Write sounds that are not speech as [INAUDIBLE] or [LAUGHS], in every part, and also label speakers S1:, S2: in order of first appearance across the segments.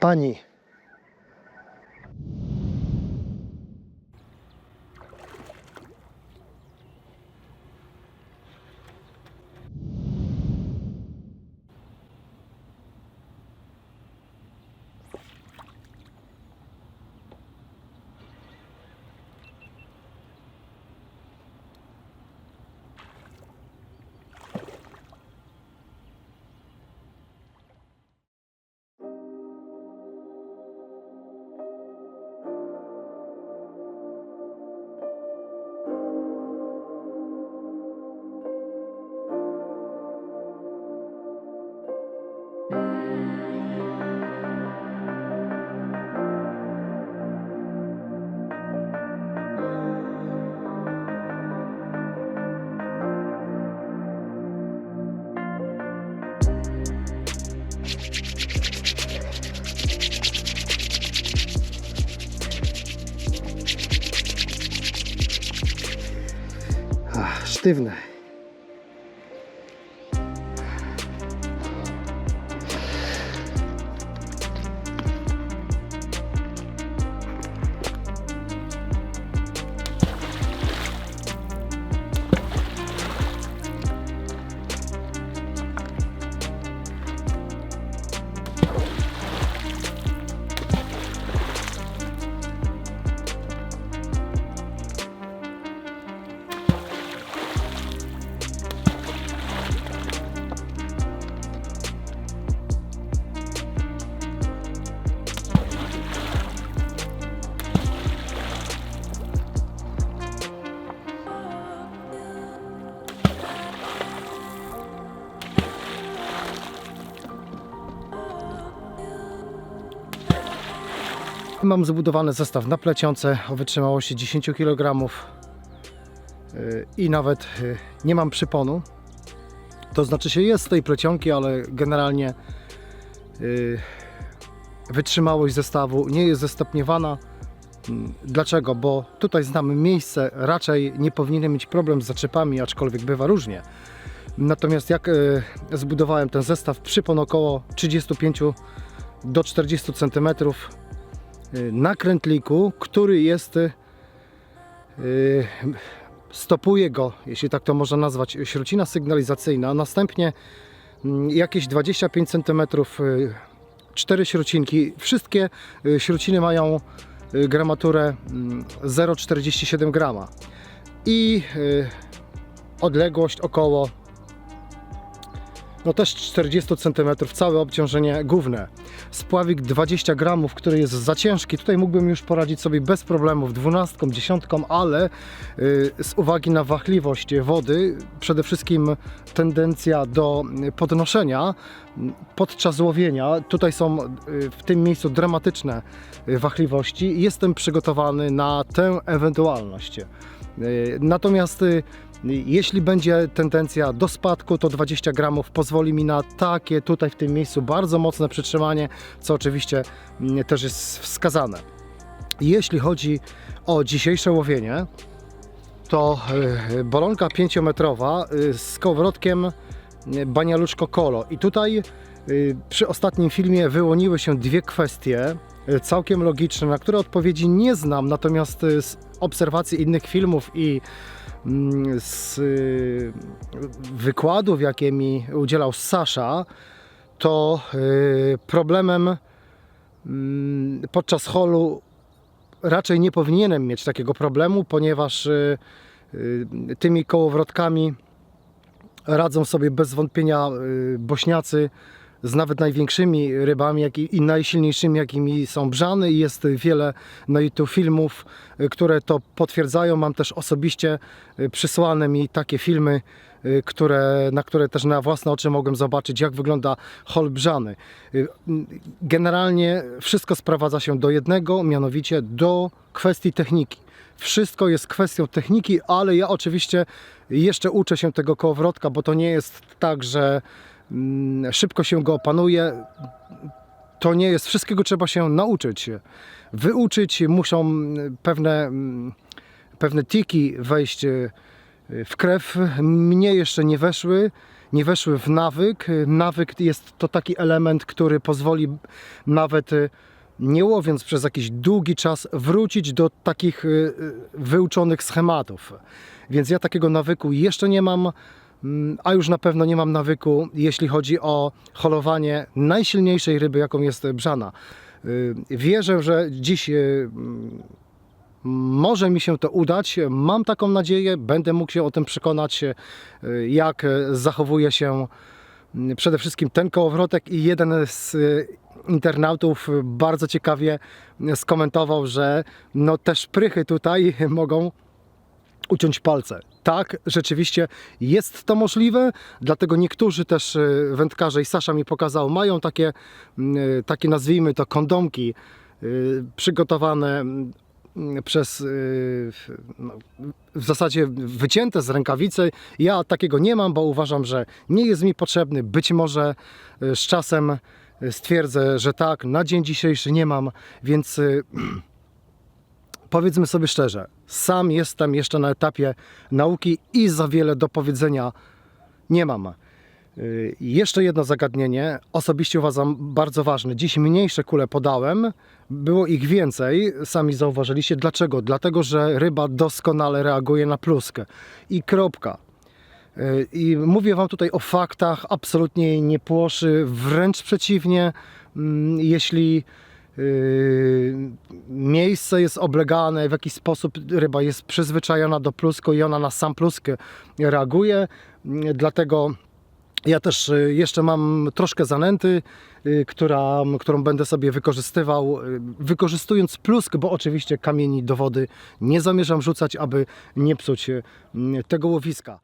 S1: pani. Ach, Mam zbudowany zestaw na plecionce o wytrzymałości 10 kg yy, i nawet yy, nie mam przyponu. To znaczy się jest z tej plecionki, ale generalnie yy, wytrzymałość zestawu nie jest zestopniowana. Mm, Dlaczego? Bo tutaj znamy miejsce, raczej nie powinien mieć problem z zaczepami, aczkolwiek bywa różnie. Natomiast jak zbudowałem ten zestaw, przypon około 35 do 40 cm y, na krętliku, który jest y, stopuje go, jeśli tak to można nazwać, śrucina sygnalizacyjna. Następnie mm, jakieś 25 cm, y, cztery śrucinki. Wszystkie śruciny mają gramaturę mm, 0,47 grama i odległość około no też 40 cm, całe obciążenie główne. Spławik 20 gramów, który jest za ciężki. Tutaj mógłbym już poradzić sobie bez problemów, dwunastką, dziesiątką, ale y, z uwagi na wahliwość wody, przede wszystkim tendencja do podnoszenia podczas łowienia, tutaj są y, w tym miejscu dramatyczne y, wahliwości. Jestem przygotowany na tę ewentualność. Natomiast jeśli będzie tendencja do spadku, to 20 gramów pozwoli mi na takie tutaj w tym miejscu bardzo mocne przytrzymanie, co oczywiście mm, też jest wskazane. Jeśli chodzi o dzisiejsze łowienie, to y, bolonka 5-metrowa y, z kołowrotkiem y, Banialuczko Kolo. I tutaj przy ostatnim filmie wyłoniły się dwie kwestie całkiem logiczne, na które odpowiedzi nie znam, natomiast z obserwacji innych filmów i z y, wykładów, jakie mi udzielał Sasza, to y, problemem mm, podczas holu raczej nie powinienem mieć takiego problemu, ponieważ y, tymi kołowrotkami radzą sobie bez wątpienia bośniacy z nawet największymi rybami jak i, i najsilniejszymi, jakimi są brzany. Jest wiele na YouTube filmów, y, które to potwierdzają. Mam też osobiście y, przysłane mi takie filmy, y, które, na które też na własne oczy mogłem zobaczyć, jak wygląda hol brzany. Generalnie wszystko sprowadza się do jednego, mianowicie do kwestii techniki. Wszystko jest kwestią techniki, ale ja oczywiście jeszcze uczę się tego kołowrotka, bo to nie jest tak, że szybko się go opanuje. To nie jest, wszystkiego trzeba się nauczyć. Wyuczyć muszą mm, pewne, mm, pewne tiki wejść y, w krew. Mnie jeszcze nie weszły nie weszły w nawyk. Nawyk jest to taki element, który pozwoli nawet y, nie łowiąc przez jakiś długi czas wrócić do takich y, wyuczonych schematów. Więc ja takiego nawyku jeszcze nie mam, mm, a już na pewno nie mam nawyku, jeśli chodzi o holowanie najsilniejszej ryby, jaką jest brzana. Y, Wierzę, że dziś y, mm, może mi się to udać. Mam taką nadzieję, będę mógł się o tym przekonać, y, jak zachowuje się mm, przede wszystkim ten kołowrotek i jeden z internautów bardzo ciekawie skomentował, że no te szprychy tutaj [LAUGHS] mogą uciąć palce. Tak, rzeczywiście jest to możliwe, dlatego niektórzy też y, wędkarze i Sasza mi pokazał, mają takie, y, takie nazwijmy to kondomki y, przygotowane mm, przez no, w zasadzie wycięte z rękawicy. Ja takiego nie mam, bo uważam, że nie jest mi potrzebny. Być może z czasem stwierdzę, że tak, na dzień dzisiejszy nie mam, więc [CLEARS THROAT] powiedzmy sobie szczerze, sam jestem jeszcze na etapie nauki i za wiele do powiedzenia nie mam. Y, Jeszcze jedno zagadnienie, osobiście uważam bardzo ważne. Dziś mniejsze kule podałem, było ich więcej, sami zauważyliście. Dlaczego? Dlatego, że ryba doskonale reaguje na pluskę. I kropka. Y, I mówię Wam tutaj o faktach, absolutnie jej nie płoszy, wręcz przeciwnie, mm, jeśli miejsce jest oblegane, w jakiś sposób ryba jest przyzwyczajona do plusku i ona na sam pluskę reaguje, Mm, dlatego ja też y, jeszcze mam troszkę zanęty, która, którą będę sobie wykorzystywał, wykorzystując plusk, bo oczywiście kamieni do wody nie zamierzam rzucać, aby nie psuć tego łowiska.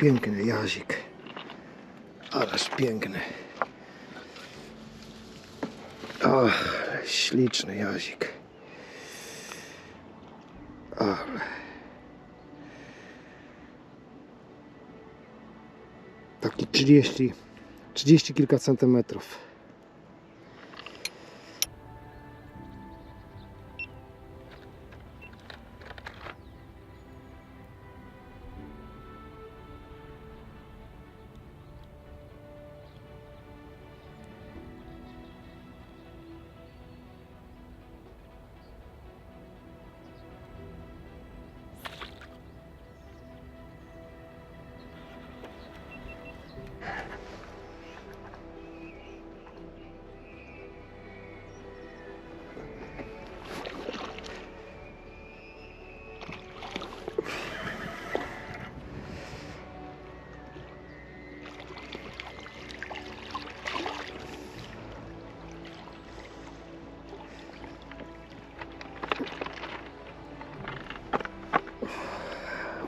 S1: Piękny jazik. Ależ piękny. O, śliczny jazik. Ale. Taki 30, 30 kilka centymetrów.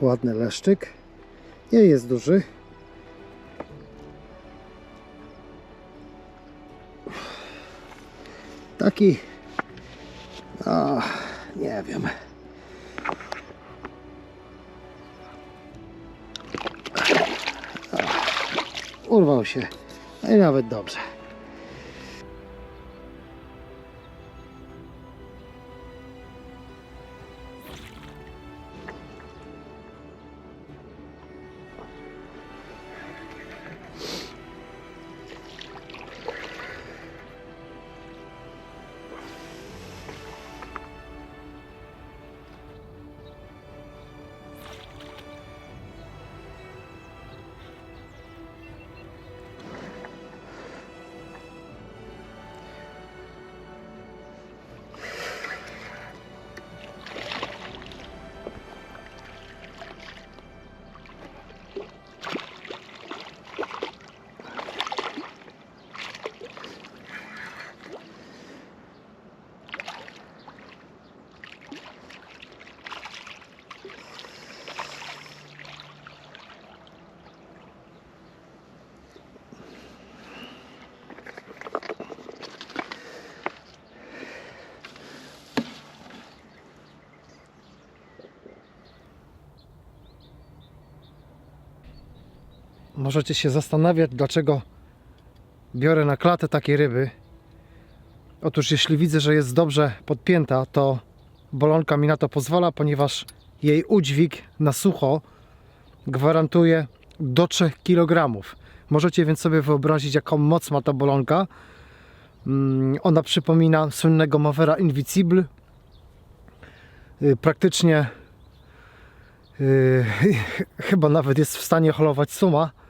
S1: Ładny leszczyk. Nie jest duży. Taki. A, nie wiem. Urwał się. No i nawet dobrze. Możecie się zastanawiać, dlaczego biorę na klatę takie ryby. Otóż jeśli widzę, że jest dobrze podpięta, to bolonka mi na to pozwala, ponieważ jej udźwig na sucho gwarantuje do 3 kg. Możecie więc sobie wyobrazić, jaką moc ma ta bolonka. Mm, Ona przypomina słynnego Mavera Invisible. Y, Praktycznie y, [LAUGHS] chyba nawet jest w stanie holować suma.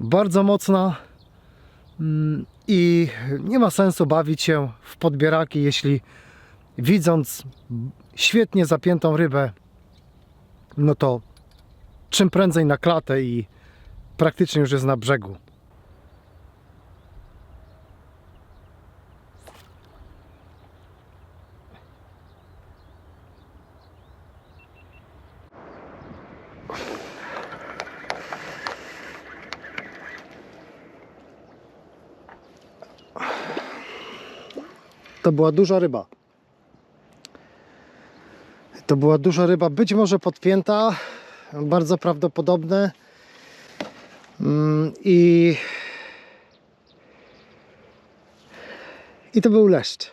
S1: Bardzo mocna mm, i nie ma sensu bawić się w podbieraki, jeśli widząc świetnie zapiętą rybę, no to czym prędzej na klatę i praktycznie już jest na brzegu. To była duża ryba. To była duża ryba, być może podpięta, bardzo prawdopodobne. Mm, I, I to był leszcz.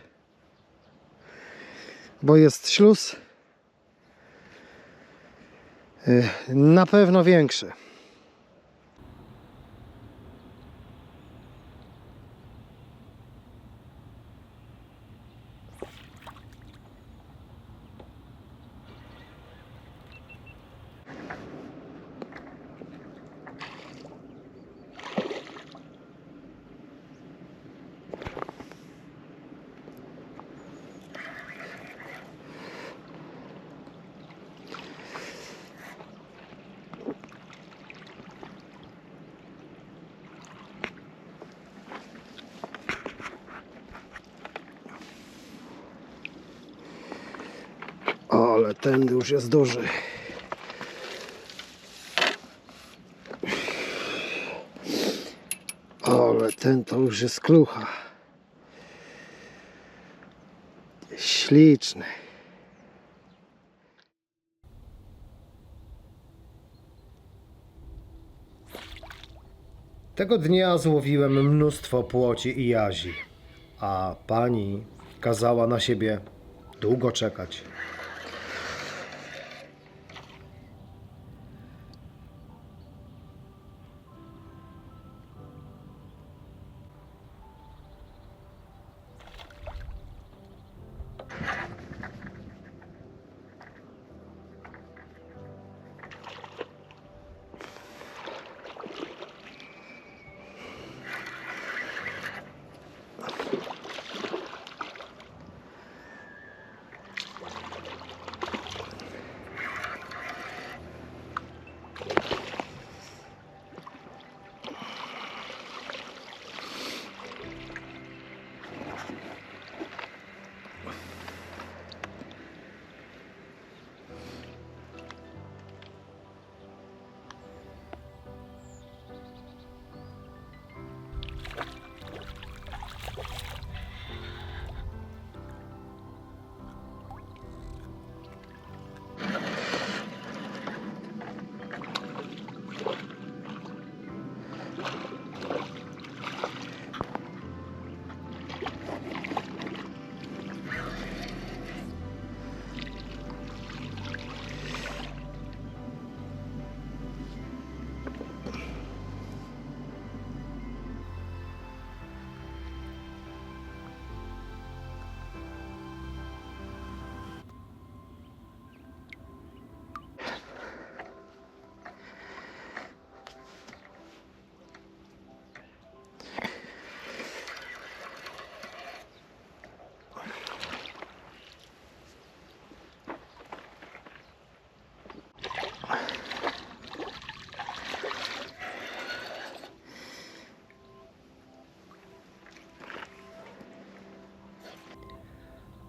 S1: Bo jest śluz. Y, Na pewno większy. Ale ten już jest duży. Ale ten to już jest klucha. Śliczny. Tego dnia złowiłem mnóstwo płoci i jazi, a pani kazała na siebie długo czekać.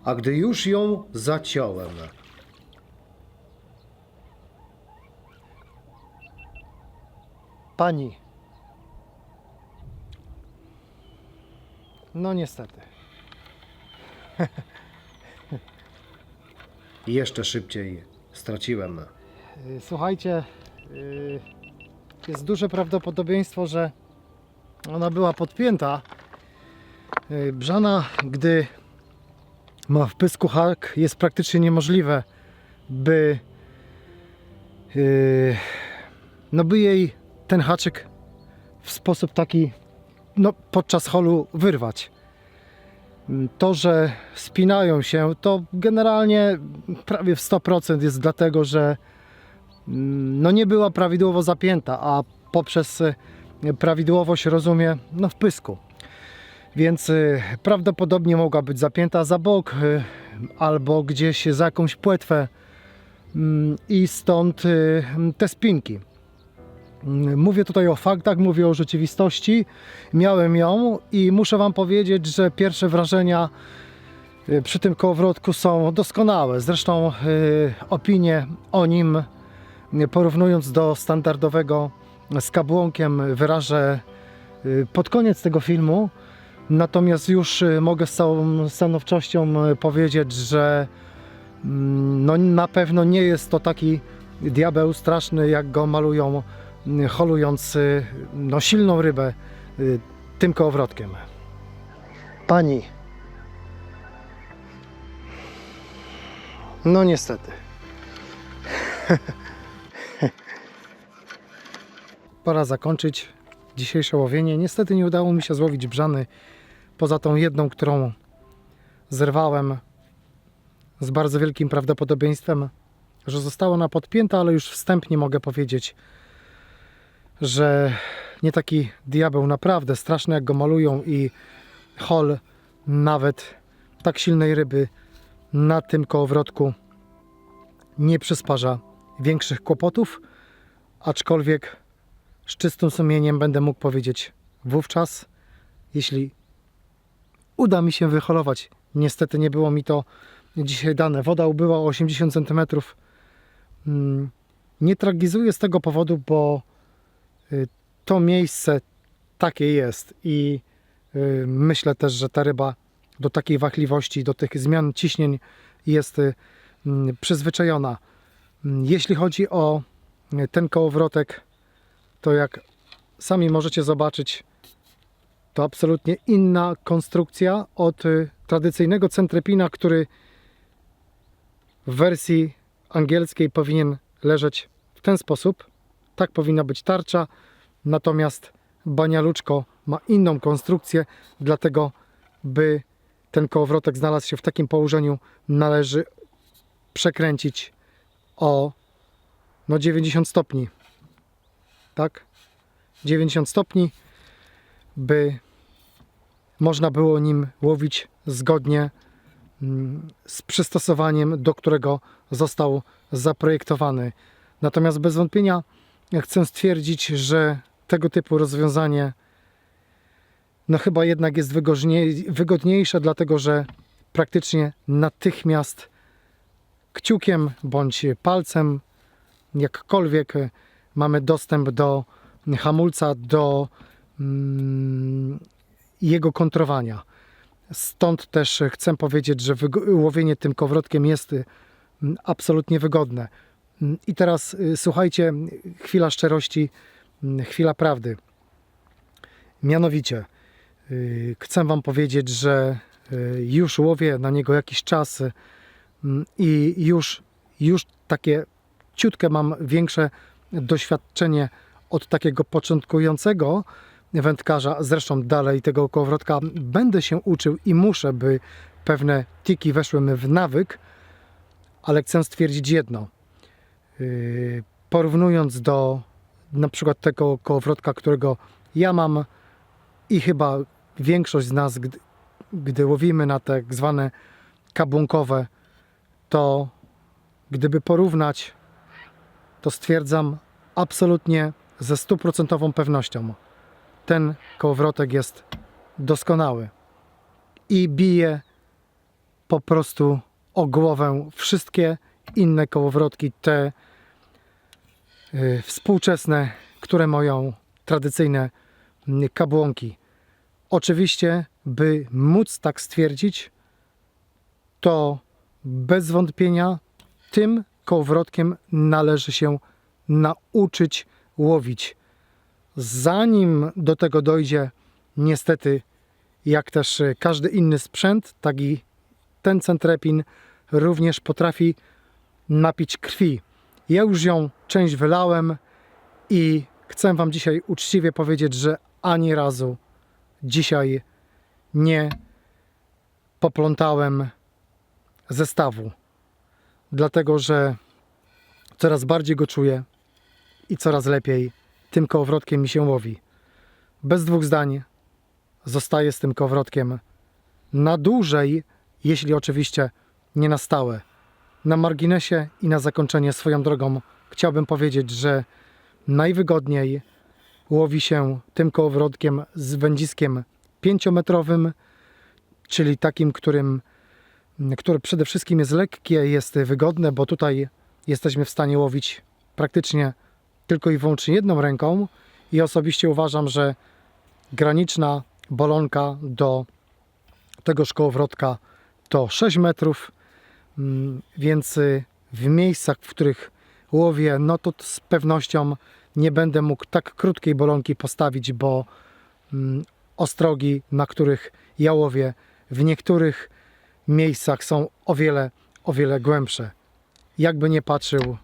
S1: A gdy już ją zaciąłem, pani. No niestety. [LAUGHS] Jeszcze szybciej straciłem. Słuchajcie, y, jest duże prawdopodobieństwo, że ona była podpięta. Y, Brzana, gdy ma w pysku hak, jest praktycznie niemożliwe, by yy, no by jej ten haczyk w sposób taki no, podczas holu wyrwać. To, że spinają się, to generalnie prawie w 100% jest dlatego, że mm, no, nie była prawidłowo zapięta, a poprzez y, prawidłowość rozumie no, w pysku więc y, prawdopodobnie mogła być zapięta za bok y, albo gdzieś za jakąś płetwę mm, i stąd y, te spinki. Mm, Mówię tutaj o faktach, mówię o rzeczywistości. Miałem ją i muszę Wam powiedzieć, że pierwsze wrażenia przy tym kołowrotku są doskonałe. Zresztą opinie o nim, porównując do standardowego z kabłonkiem, wyrażę pod koniec tego filmu. Natomiast już y, mogę z całą stanowczością y, powiedzieć, że mm, no, na pewno nie jest to taki diabeł straszny, jak go malują, y, holując no, silną rybę tym kołowrotkiem. Pani. No niestety. [LAUGHS] Pora zakończyć dzisiejsze łowienie. Niestety nie udało mi się złowić brzany poza tą jedną, którą zerwałem z bardzo wielkim prawdopodobieństwem, że została ona podpięta, ale już wstępnie mogę powiedzieć, że nie taki diabeł naprawdę. Straszny jak go malują i hol nawet tak silnej ryby na tym kołowrotku nie przysparza większych kłopotów, aczkolwiek z czystym sumieniem będę mógł powiedzieć wówczas, jeśli uda mi się wyholować. Niestety nie było mi to dzisiaj dane. Woda ubyła o 80 cm. Nie tragizuję z tego powodu, bo y, to miejsce takie jest i y, myślę też, że ta ryba do takiej wahliwości, do tych zmian ciśnień jest y, mm, przyzwyczajona. Mm, Jeśli chodzi o ten kołowrotek, to jak sami możecie zobaczyć, to absolutnie inna konstrukcja od y, tradycyjnego centrepina, który w wersji angielskiej powinien leżeć w ten sposób. Tak powinna być tarcza, natomiast banialuczko ma inną konstrukcję, dlatego by ten kołowrotek znalazł się w takim położeniu, należy przekręcić o no 90 stopni. Tak? 90 stopni, by można było nim łowić zgodnie mm, z przystosowaniem, do którego został zaprojektowany. Natomiast bez wątpienia chcę stwierdzić, że tego typu rozwiązanie no chyba jednak jest wygodniej, wygodniejsze, dlatego że praktycznie natychmiast kciukiem bądź palcem, jakkolwiek mamy dostęp do hamulca, do mm, jego kontrowania. Stąd też chcę powiedzieć, że łowienie tym kowrotkiem jest y, absolutnie wygodne. I teraz y, słuchajcie, chwila szczerości, chwila prawdy. Mianowicie, y, chcę Wam powiedzieć, że już łowię na niego jakiś czas i już, już takie ciutkę mam większe doświadczenie od takiego początkującego wędkarza. Zresztą dalej tego kołowrotka będę się uczył i muszę, by pewne tiki weszły mi w nawyk, ale chcę stwierdzić jedno. Yy, Porównując do na przykład tego kołowrotka, którego ja mam i chyba większość z nas, gdy, gdy łowimy na tak zwane kabunkowe, to gdyby porównać, to stwierdzam absolutnie ze stuprocentową pewnością, ten kołowrotek jest doskonały i bije po prostu o głowę wszystkie inne kołowrotki, te y, współczesne, które mają tradycyjne kabłonki. Oczywiście, by móc tak stwierdzić, to bez wątpienia tym kołowrotkiem należy się nauczyć łowić. Zanim do tego dojdzie, niestety, jak też e, każdy inny sprzęt, tak i ten centrepin również potrafi napić krwi. Ja już ją część wylałem i chcę Wam dzisiaj uczciwie powiedzieć, że ani razu dzisiaj nie poplątałem zestawu, dlatego że coraz bardziej go czuję i coraz lepiej tym kołowrotkiem mi się łowi. Bez dwóch zdań zostaję z tym kołowrotkiem na dłużej, jeśli oczywiście nie na stałe. Na marginesie i na zakończenie swoją drogą chciałbym powiedzieć, że najwygodniej łowi się tym kołowrotkiem z wędziskiem pięciometrowym, czyli takim, którym, które przede wszystkim jest lekkie, jest wygodne, bo tutaj jesteśmy w stanie łowić praktycznie tylko i wyłącznie jedną ręką i osobiście uważam, że graniczna bolonka do tego szkołowrotka to 6 metrów, Mm, więc y, w miejscach, w których łowię, no to z pewnością nie będę mógł tak krótkiej bolonki postawić, bo mm, ostrogi, na których ja łowię, w niektórych miejscach są o wiele, o wiele głębsze. Jakby nie patrzył,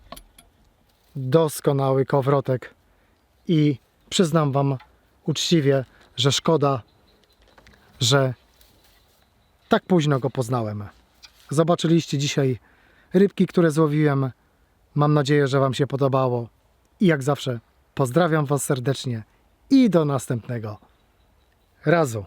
S1: doskonały kowrotek i przyznam Wam uczciwie, że szkoda, że tak późno go poznałem. Zobaczyliście dzisiaj rybki, które złowiłem. Mam nadzieję, że Wam się podobało. I jak zawsze pozdrawiam Was serdecznie i do następnego razu.